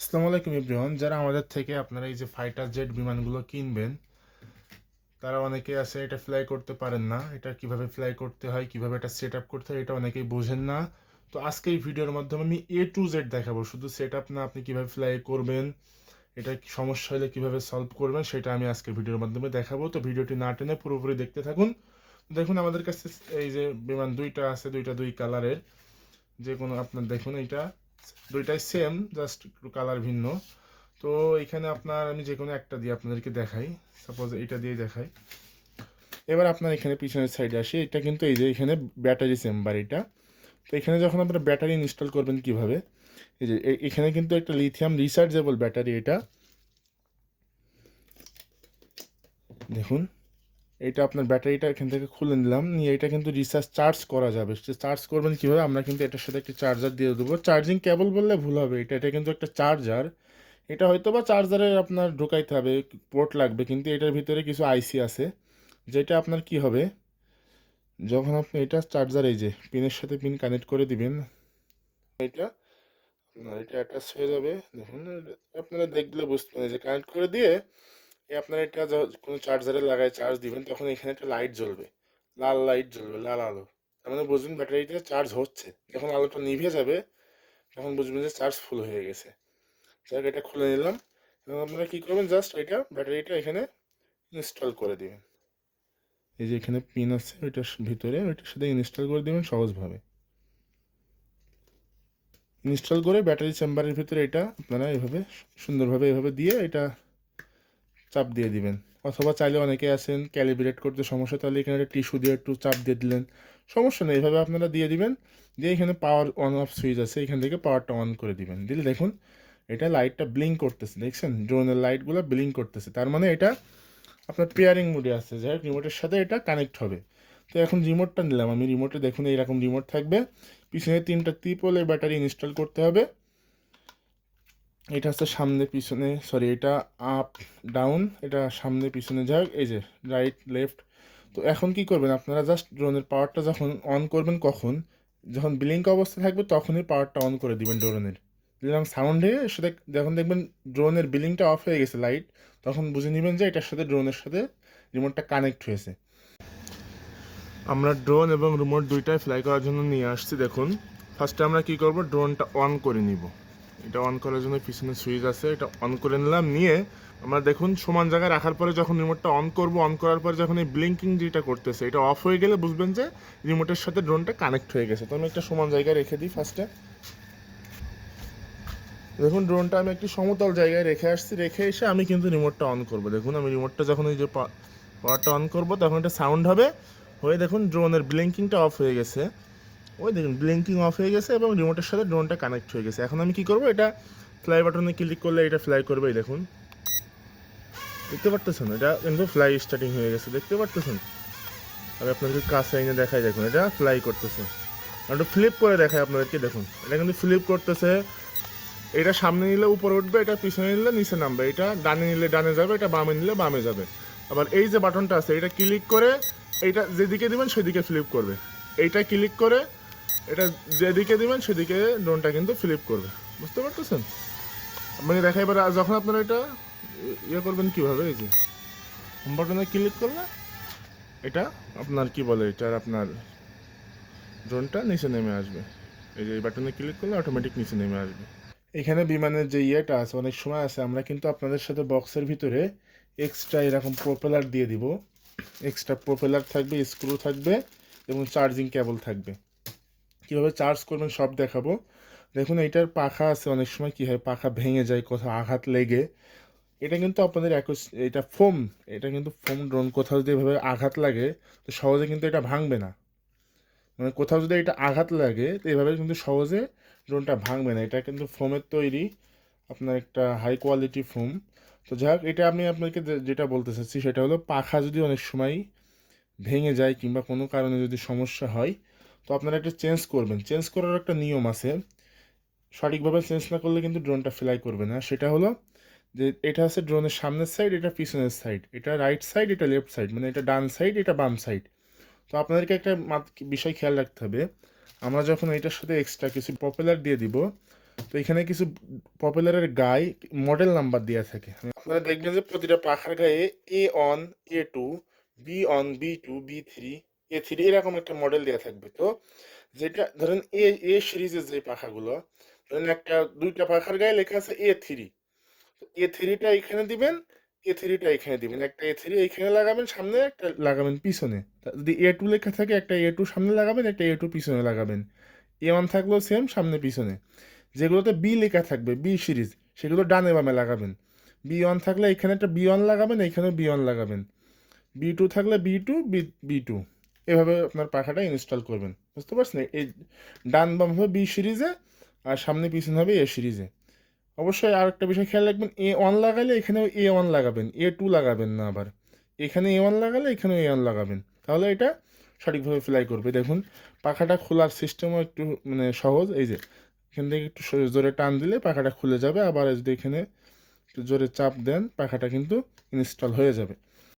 আসসালামু আলাইকুম যারা আমাদের থেকে আপনারা এই যে ফাইটার জেট বিমানগুলো কিনবেন, তারা অনেকে আছে এটা ফ্লাই করতে পারেন না, এটা কীভাবে ফ্লাই করতে হয়, কীভাবে এটা সেট আপ করতে হয় এটা অনেকেই বোঝেন না। তো আজকে এই ভিডিওর মাধ্যমে আমি এ টু জেড দেখাবো, শুধু সেট আপ না, আপনি কীভাবে ফ্লাই করবেন, এটা সমস্যা হলে কীভাবে সলভ করবেন, সেটা আমি আজকে ভিডিওর মাধ্যমে দেখাবো। তো ভিডিওটি না টেনে পুরোপুরি দেখতে থাকুন। দেখুন, আমাদের কাছে এই যে বিমান দুইটা আছে, দুইটা দুই কালারের যে কোনো আপনার দেখুন এইটা। দুইটাই সেম জাস্ট একটু কালার ভিন্ন। তো এখানে আপনার আমি যে কোনো একটা দিয়ে আপনাদেরকে দেখাই। সাপোজ এটা দিয়ে দেখাই। এবার আপনার এখানে পিছনের সাইডে আসি। এটা কিন্তু এই যে এখানে ব্যাটারি চেম্বার এটা। তো এখানে যখন আপনারা ব্যাটারি ইনস্টল করবেন কীভাবে? এই যে এখানে কিন্তু একটা লিথিয়াম রিচার্জেবল ব্যাটারি এটা। দেখুন। এটা আপনার ব্যাটারিটা এখান থেকে খুলে নিলাম। নিয়ে এটা কিন্তু রিচার্জ চার্জ করা যাবে। চার্জ করবেন কীভাবে? আমরা কিন্তু এটার সাথে একটা চার্জার দিয়ে দেবো। চার্জিং কেবল বললে ভুল হবে এটা। এটা কিন্তু একটা চার্জার এটা হয়তো বা চার্জারে আপনার ঢোকাইতে হবে পোর্ট লাগবে। কিন্তু এটার ভিতরে কিছু আইসি আছে। যেটা আপনার কি হবে? যখন আপনি এটা চার্জার এই যে পিনের সাথে পিন কানেক্ট করে দিবেন, এটা আপনার এটা অ্যাটাচ হয়ে যাবে। দেখুন, আপনারা দেখলে বুঝতে পারেন যে কানেক্ট করে দিয়ে আপনার এটা কোনো চার্জারে লাগায়, চার্জ দিবেন, তখন এখানে একটা লাইট জ্বলবে। লাল লাইট জ্বলবে, লাল আলো। তার মানে বুঝবেন ব্যাটারিটা চার্জ হচ্ছে। যখন আলোটা নিভে যাবে, তখন বুঝবেন যে চার্জ ফুল হয়ে গেছে। যাক এটা খুলে নিলাম। এবং আপনারা কী করবেন জাস্ট এটা ব্যাটারিটা এখানে ইনস্টল করে দিবেন। এই যে এখানে পিন আছে, ওইটার ভিতরে ওইটার সাথে ইনস্টল করে দেবেন সহজভাবে। ইনস্টল করে ব্যাটারি চেম্বারের ভিতরে এটা আপনারা এভাবে সুন্দরভাবে এভাবে দিয়ে এটা চাপ দিয়ে দিবেন। অথবা চাইলে অনেকে আছেন ক্যালিব্রেট করতে সমস্যা, তাহলে এখানে একটা টিস্যু দিয়ে একটু চাপ দিয়ে দিলেন। সমস্যা নেই এইভাবে আপনারা দিয়ে দিবেন। দিয়ে এখানে পাওয়ার অন অফ সুইচ আছে, এখান থেকে পাওয়ারটা অন করে দিবেন। দিলে দেখুন, এটা লাইটটা ব্লিঙ্ক করতেছে, দেখছেন? ড্রোনের লাইটগুলো ব্লিঙ্ক করতেছে। তার মানে এটা আপনার পেয়ারিং মোডে আছে। যাই হোক রিমোটের সাথে এটা কানেক্ট হবে। তো এখন রিমোটটা নিলাম। আমি রিমোটে দেখুন, এইরকম রিমোট থাকবে। পিছনে তিনটা ত্রিপলের ব্যাটারি ইনস্টল করতে হবে। এটা হচ্ছে সামনে পিছনে সরি এটা আপ ডাউন এটা সামনে পিছনে যাই হোক এই যে রাইট লেফট তো এখন কি করবেন? আপনারা জাস্ট ড্রোনের পাওয়ারটা যখন অন করবেন কখন, যখন ব্লিঙ্ক অবস্থা থাকবে তখনই পাওয়ারটা অন করে দিবেন ড্রোনের দিলাম সাউন্ড সেটা যখন দেখবেন ড্রোনের বিলিংটা অফ হয়ে গেছে লাইট তখন বুঝে নেবেন যে এটার সাথে ড্রোনের সাথে রিমোটটা কানেক্ট হয়েছে। আমরা ড্রোন এবং রিমোট দুইটাই ফ্লাই করার জন্য নিয়ে আসছি, দেখুন। ফার্স্টে আমরা কি করব? ড্রোনটা অন করে নিব। এটা অন করার জন্য পিছনে সুইচ আছে, এটা অন করে নিলাম, নিয়ে আমরা দেখুন সমান জায়গায় রাখার পরে যখন রিমোটটা অন করব অন করার পরে যখন এই ব্লিঙ্কিং যেটা করতেছে, এটা অফ হয়ে গেলে বুঝবেন যে রিমোটের সাথে ড্রোনটা কানেক্ট হয়ে গেছে। তো আমি একটা সমান জায়গায় রেখে দিই ফার্স্টে দেখুন ড্রোনটা আমি একটি সমতল জায়গায় রেখে আসছি, রেখে এসে আমি কিন্তু রিমোটটা অন করব। দেখুন আমি রিমোটটা যখন ওই যে পাওয়ারটা অন করব, তখন একটা সাউন্ড হবে। হয়ে দেখুন ড্রোনের ব্লিঙ্কিংটা অফ হয়ে গেছে। ওই দেখুন ব্লিঙ্কিং অফ হয়ে গেছে এবং রিমোটের সাথে ড্রোনটা কানেক্ট হয়ে গেছে। এখন আমি কি করব, এটা ফ্লাই বাটনে ক্লিক করলে এটা ফ্লাই করবে দেখুন। দেখতে পারতেছেন? এটা কিন্তু ফ্লাই স্টার্টিং হয়ে গেছে, দেখতে পারতেছেন? আমি আপনাদের কাছে এনে দেখাই, দেখুন, এটা ফ্লাই করতেছে। আর একটু ফ্লিপ করে দেখায় আপনাদেরকে, দেখুন, এটা কিন্তু ফ্লিপ করতেছে। এটা সামনে নিলে উপরে উঠবে, এটা পিছনে নিলে নিচে নামবে, এটা ডানে নিলে ডানে যাবে, এটা বামে নিলে বামে যাবে। আবার এই যে বাটনটা আছে, এটা ক্লিক করে এইটা যেদিকে দিবেন সেদিকে ফ্লিপ করবে। এইটা ক্লিক করে এটা যেদিকে দিবেন, সেদিকে ড্রোনটা কিন্তু ফ্লিপ করবে। বুঝতে পারতেছেন? মানে দেখা, এবার যখন আপনারা এটা ইয়ে করবেন কীভাবে, এই যে বাটনে ক্লিক করলে, এটা আপনার কি বলে, এটার আপনার ড্রোনটা নিচে নেমে আসবে। এই যে, এই বাটনে ক্লিক করলে অটোমেটিক নিচে নেমে আসবে। এখানে বিমানের যে ইয়েটা আছে, অনেক সময় আছে, আমরা কিন্তু আপনাদের সাথে বক্সের ভিতরে এক্সট্রা এরকম প্রোপেলার দিয়ে দিব। এক্সট্রা প্রোপেলার থাকবে স্ক্রু থাকবে এবং চার্জিং কেবল থাকবে। কীভাবে চার্জ করবেন সব দেখাবো। দেখুন, এইটার পাখা আছে, অনেক সময় কী হয়, পাখা ভেঙে যায়, কোথাও আঘাত লেগে। এটা কিন্তু আপনাদের একই এটা ফোম এটা কিন্তু ফোম ড্রোন কোথাও যদি এভাবে আঘাত লাগে, তো সহজে কিন্তু এটা ভাঙবে না। মানে কোথাও যদি এটা আঘাত লাগে, তো এভাবে কিন্তু সহজে ড্রোনটা ভাঙবে না। এটা কিন্তু ফোমের তৈরি, আপনার একটা হাই কোয়ালিটি ফোম তো যাই হোক, এটা আমি আপনাকে যেটা বলতে চাচ্ছি, সেটা হলো পাখা যদি অনেক সময় ভেঙে যায় কিংবা কোনো কারণে যদি সমস্যা হয় তো আপনারা একটা চেঞ্জ করবেন। চেঞ্জ করার একটা নিয়ম আছে। সঠিকভাবে চেঞ্জ না করলে কিন্তু ড্রোনটা ফ্লাই করবে না। সেটা হলো যে এটা আছে ড্রোনের সামনের সাইড এটা পিছনের সাইড এটা রাইট সাইড এটা লেফট সাইড মানে এটা ডান সাইড এটা বাম সাইড তো আপনাদেরকে একটা বিষয় খেয়াল রাখতে হবে। আমরা যখন এটার সাথে এক্সট্রা কিছু পপুলার দিয়ে দিব, তো এখানে কিছু পপুলারের গায়ে মডেল নাম্বার দেওয়া থাকে। আপনারা দেখবেন যে প্রতিটা পাখার গায়ে A one A two B one B two B three A three এরকম একটা মডেল দেওয়া থাকবে তো, যেটা ধরেন এ এ সিরিজের যে পাখাগুলো, ধরেন একটা দুইটা পাখার গায়ে লেখা আছে এ থ্রি এ থ্রিটা এখানে দিবেন এ থ্রিটা এখানে দিবেন, একটা এ থ্রি এখানে লাগাবেন, সামনে একটা লাগাবেন পিছনে যদি এ টু লেখা থাকে, একটা এ টু সামনে লাগাবেন, একটা এ টু পিছনে লাগাবেন এ ওয়ান থাকলেও সেম সামনে পিছনে, যেগুলোতে বি লেখা থাকবে বি সিরিজ সেগুলো ডানে বামে লাগাবেন বি ওয়ান থাকলে এখানে একটা বি ওয়ান লাগাবেন, এখানেও বি ওয়ান লাগাবেন বি টু থাকলে B two B B two এভাবে আপনার পাখাটা ইনস্টল করবেন, বুঝতে পারছেন? এই ডান বাম হবে বি সিরিজে আর সামনে পিছন হবে এ। সিরিজে অবশ্যই আর একটা বিষয় খেয়াল রাখবেন এ ওয়ান লাগালে এখানেও এ ওয়ান লাগাবেন এ টু লাগাবেন না আবার। এখানে এ ওয়ান লাগালে এখানেও এ ওয়ান লাগাবেন। তাহলে এটা সঠিকভাবে ফ্লাই করবে। দেখুন, পাখাটা খোলার সিস্টেমও একটু মানে সহজ, এই যে এখান থেকে একটু জোরে টান দিলে পাখাটা খুলে যাবে, আবার যদি এখানে একটু জোরে চাপ দেন, পাখাটা কিন্তু ইনস্টল হয়ে যাবে।